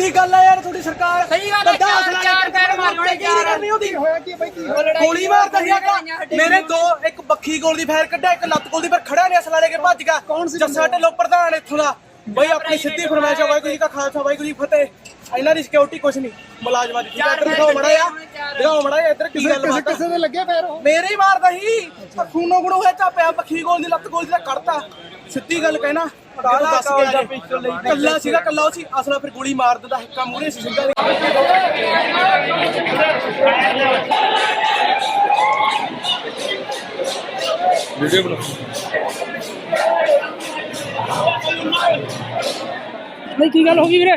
ਦੀ ਗੱਲ ਹੈ ਯਾਰ ਤੁਹਾਡੀ ਸਰਕਾਰ ਸਹੀ ਗੱਲ ਹੈ, ਚਾਰ- ਪੈਰ ਮਾਰਨੇ ਮੁੜ ਕੇ ਕੀ ਚਾਰ। ਕਰਨੀ ਉਹਦੀ? ਹੋਇਆ ਕੀ ਬਾਈ? ਕੀ ਗੋਲੀ ਮਾਰਦਾ ਸੀ ਮੇਰੇ ਦੋ ਇੱਕ ਬੱਖੀ ਗੋਲ ਦੀ ਫਾਇਰ ਕੱਢਿਆ ਇੱਕ ਲੱਤ ਗੋਲ ਦੀ ਪਰ ਖੜਾ ਨੇ ਅਸਲਾ ਲੈ ਕੇ ਭੱਜ ਗਿਆ। ਜੱਸਾ ਢਿੱਲੋਂ ਪ੍ਰਧਾਨ ਇੱਥੋਂ ਦਾ। ਬਈ ਆਪਣੀ ਸਿੱਧੀ ਫਰਮਾਇਸ਼ ਹੈ ਵਾਹਿਗੁਰੂ ਜੀ ਕਾ ਖਾਲਸਾ ਵਾਹਿਗੁਰੂ ਜੀ ਫਤਿਹ। ਇਹਨਾਂ ਦੀ ਸਿਕਿਉਰਿਟੀ ਕੁਛ ਨਹੀਂ। ਮੁਲਾਜ਼ਮਾਂ ਦੀ। ਠੀਕ ਹੈ ਦਿਖਾਓ ਮੜਾ ਆ ਦਿਖਾਓ ਮੜਾ ਇੱਧਰ ਕੀ ਗੱਲ ਕਿਸੇ ਬਾਤ ਆ। ਕਿਸੇ ਦੇ ਲੱਗੇ ਪੈਰ ਉਹ। ਮੇਰੇ ਹੀ ਮਾਰਦਾ ਸੀ ਖੂਨੋ ਗੁਣੋ ਹੋਇਆ ਚਾਪਿਆ ਬੱਖੀ ਗੋਲ ਦੀ ਲੱਤ ਗੋਲ ਦੀ ਦਾ ਕੱਢਤਾ। ਸਿੱਧੀ ਗੱਲ ਕਹਿਣਾ ਕਾਲਾ ਦੱਸ ਗਿਆ ਕੱਲਾ ਸੀਗਾ ਕੱਲਾ ਉਹ ਸੀ। ਅਸਲਾ ਫਿਰ ਗੋਲੀ ਮਾਰ ਦਿੰਦਾ ਹਿੱਕਾ ਮੂਹਰੇ ਸੀ ਸਿੱਧਾ। ਬਈ ਕੀ ਗੱਲ ਹੋ ਗਈ ਵੀਰੇ?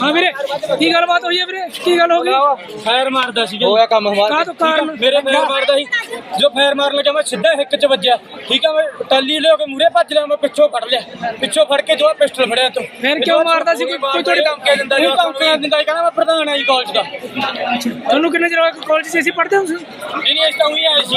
ਹਾਂ ਵੀਰੇ ਕੀ ਗੱਲਬਾਤ ਹੋਈ ਹੈ ਵੀਰੇ? ਕੀ ਗੱਲ ਹੋ ਗਈ? ਫਾਇਰ ਮਾਰਦਾ ਸੀ ਹੋਇਆ ਕੰਮ ਹਮਾਰਾ। ਕਾਹ ਤੋਂ ਕਾਰਨ? ਮੇਰੇ ਫਾਇਰ ਮਾਰਦਾ ਸੀ। ਜੋ ਫਾਇਰ ਮਾਰਨ ਲੱਗਾ ਮੈਂ ਸਿੱਧਾ ਹਿੱਕ 'ਚ ਵੱਜਿਆ। ਠੀਕ ਆ ਮੈਂ ਟੱਲੀ ਲਿਓ ਕੇ ਮੂਰੇ ਭੱਜ ਲਿਆ ਮੈਂ ਪਿੱਛੋਂ ਫੜ ਲਿਆ। ਪਿੱਛੋਂ ਫੜ ਕੇ ਜੋ ਪਿਸਟਲ ਫੜਿਆ ਤੂੰ। ਫਿਰ ਕਿਉਂ ਮਾਰਦਾ ਸੀ? ਕੋਈ- ਕੋਈ ਤੁਹਾਡੀ ਧਮਕੀਆਂ ਦਿੰਦਾ ਸੀ ਧਮਕੀਆਂ ਦਿੰਦਾ ਸੀ ਕਹਿੰਦਾ ਮੈਂ ਪ੍ਰਧਾਨ ਆ ਜੀ ਕਾਲਜ ਦਾ। ਤੁਹਾਨੂੰ ਕਿੰਨੇ ਚਿਰ ਕਾਲਜ 'ਚ? ਅਸੀਂ ਪੜ੍ਹਦੇ ਹਾਂ ਨਹੀਂ ਨਹੀਂ ਇਸ ਤਾਂ ਉਹੀ ਆਏ ਸੀ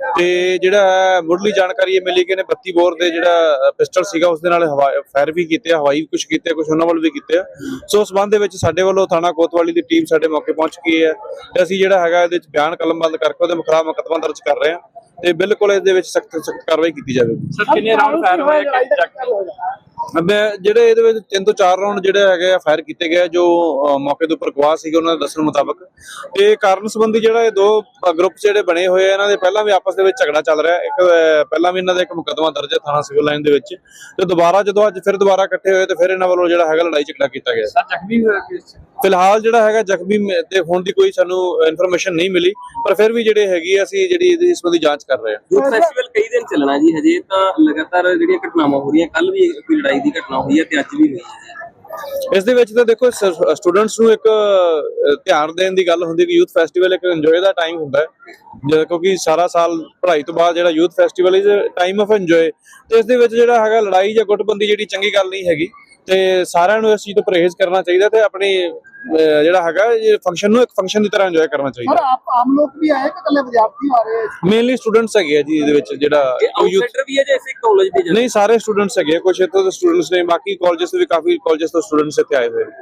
ਤੇ ਜਿਹੜਾ ਮੁੱਢਲੀ ਜਾਣਕਾਰੀ ਇਹ ਮਿਲੀ ਕਿ ਇਹਨੇ 32 ਬੋਰ ਦੇ ਜਿਹੜਾ ਪਿਸਟਲ ਸੀਗਾ ਉਸ ਦੇ ਨਾਲ ਫਾਇਰ ਵੀ ਕੀਤੇ ਹਵਾਈ ਵੀ ਕੁਝ ਕੀਤੇ ਕੁਝ ਉਹਨਾਂ ਵੱਲ ਵੀ ਕੀਤੇ ਆ। ਸੋ ਉਸ ਸੰਬੰਧ ਦੇ ਵਿੱਚ ਸਾਡੇ ਵੱਲੋਂ ਥਾਣਾ ਕੋਤਵਾਲੀ ਦੀ ਟੀਮ ਸਾਡੇ ਮੌਕੇ ਪਹੁੰਚ ਗਈ ਹੈ। ਤੇ ਅਸੀਂ ਜਿਹੜਾ ਹੈਗਾ ਇਹਦੇ ਵਿੱਚ ਬਿਆਨ ਕਲਮਬੰਦ ਕਰਕੇ ਉਹਦੇ ਮੁਖਰਾਬ ਮੁਕੱਦਮਾ ਦਰਜ ਕਰ ਰਹੇ ਹਾਂ। ਤੇ ਬਿਲਕੁਲ ਇਸ ਦੇ ਵਿੱਚ ਸਖਤ ਸਖਤ ਕਾਰਵਾਈ ਕੀਤੀ ਜਾਵੇਗੀ। ਸਰ, ਕਿੰਨੇ ਰਾਉਂਡ ਫਾਇਰ ਹੋਏ ਮੈਂ ਜਿਹੜੇ ਇਹਦੇ ਵਿੱਚ ਤਿੰਨ ਤੋਂ ਚਾਰ ਰਾਉਂਡ ਜਿਹੜੇ ਹੈਗੇ ਆ ਫਾਇਰ ਕੀਤੇ ਗਏ ਜੋ ਮੌਕੇ ਦੇ ਉੱਪਰ ਗਵਾਹ ਸੀਗੇ ਉਹਨਾਂ ਦੇ ਦੱਸਣ ਮੁਤਾਬਕ। ਤੇ ਕਾਰਨ ਸੰਬੰਧੀ ਜਿਹੜਾ ਇਹ ਦੋ ਗਰੁੱਪ ਜਿਹੜੇ ਬਣੇ ਹੋਏ ਆ ਇਹਨਾਂ ਦੇ ਪਹਿਲਾਂ ਵੀ ਆਪਸ ਦੇ ਵਿੱਚ ਝਗੜਾ ਚੱਲ ਰਿਹਾ। ਇੱਕ ਪਹਿਲਾਂ ਵੀ ਇਹਨਾਂ ਦਾ ਇੱਕ ਮੁਕੱਦਮਾ ਦਰਜ ਹੈ ਥਾਣਾ ਸਿਵਲ ਲਾਈਨ ਦੇ ਵਿੱਚ। ਤੇ ਦੁਬਾਰਾ ਜਦੋਂ ਅੱਜ ਫਿਰ ਦੁਬਾਰਾ ਇਕੱਠੇ ਹੋਏ ਤੇ ਫਿਰ ਇਹਨਾਂ ਵੱਲੋਂ ਜਿਹੜਾ ਹੈਗਾ ਲੜਾਈ ਝਗੜਾ ਕੀਤਾ ਗਿਆ। ਸਰ ਜ਼ਖਮੀ ਹੋਇਆ ਕਿਸ ਫਿਲਹਾਲ ਜਿਹੜਾ ਹੈਗਾ ਜ਼ਖਮੀ ਤੇ ਹੋਣ ਦੀ ਕੋਈ ਸਾਨੂੰ ਇਨਫੋਰਮੇਸ਼ਨ ਨਹੀਂ ਮਿਲੀ ਪਰ ਫਿਰ ਵੀ ਜਿਹੜੇ ਹੈਗੀ ਆ, ਅਸੀਂ ਜਿਹੜੀ ਇਹਦੀ ਇਸ ਸੰਬੰਧੀ ਜਾਂਚ ਕਰ ਰਹੇ ਹਾਂ ਫੈਸਟੀਵਲ ਕਈ ਦਿਨ ਚੱਲਣਾ ਜੀ ਹਜੇ ਤਾਂ ਲਗਾਤਾਰ ਜਿਹੜੀਆਂ ਘਟਨਾਵਾਂ ਹੋ ਰਹੀਆਂ ਕੱਲ ਵੀ ਕੋਈ ਲੜਾਈ ਦੀ ਘਟਨਾ ਹੋਈ ਹੈ ਤੇ ਅੱਜ ਵੀ ਹੋਈ ਹੈ। ਇਸ ਦੇ ਵਿੱਚ ਤਾਂ ਦੇਖੋ ਸਟੂਡੈਂਟਸ ਨੂੰ ਇੱਕ ਧਿਆਨ ਦੇਣ ਦੀ ਗੱਲ ਹੁੰਦੀ ਕਿ ਯੂਥ ਫੈਸਟੀਵਲ ਇੱਕ ਇੰਜੋਏ ਦਾ ਟਾਈਮ ਹੁੰਦਾ ਹੈ। ਕਿਉਂਕਿ ਸਾਰਾ ਸਾਲ ਪੜ੍ਹਾਈ ਤੋਂ ਬਾਅਦ ਜਿਹੜਾ youth festival is time of enjoy ਤੇ ਇਸ ਦੇ ਵਿੱਚ ਜਿਹੜਾ ਹੈਗਾ ਲੜਾਈ ਜਾਂ ਗੁੱਟਬੰਦੀ ਜਿਹੜੀ ਚੰਗੀ ਗੱਲ ਨਹੀਂ ਹੈਗੀ। ਤੇ ਸਾਰਿਆਂ ਨੂੰ ਇਸ ਚੀਜ਼ ਤੋਂ ਪਰਹੇਜ਼ ਕਰਨਾ ਚਾਹੀਦਾ ਤੇ ਆਪਣੀ ਜਿਹੜਾ ਹੈਗਾ ਇਹ ਫੰਕਸ਼ਨ ਨੂੰ ਇੱਕ ਫੰਕਸ਼ਨ ਦੀ ਤਰ੍ਹਾਂ ਇੰਜੋਏ ਕਰਨਾ ਚਾਹੀਦਾ। ਆਪ ਆਮ ਲੋਕ ਵੀ ਆਏ ਕਿ ਕੱਲੇ ਵਿਦਿਆਰਥੀ ਆ ਰਹੇ ਮੇਨਲੀ ਸਟੂਡੈਂਟਸ ਹੈਗੇ ਆ ਜੀ ਇਹਦੇ ਵਿੱਚ ਜਿਹੜਾ ਆਊਟਸਾਈਡਰ ਵੀ ਹੈ ਜੈਸੇ ਕਾਲਜ ਦੇ ਨਹੀਂ ਸਾਰੇ ਸਟੂਡੈਂਟਸ ਹੈਗੇ ਕੁਝ ਇੱਥੋਂ ਦੇ ਸਟੂਡੈਂਟਸ ਨੇ ਬਾਕੀ ਕਾਲਜਸ ਤੋਂ ਵੀ ਕਾਫੀ ਕਾਲਜਸ ਤੋਂ ਸਟੂਡੈਂਟਸ ਇੱਥੇ ਆਏ ਹੋਏ ਨੇ।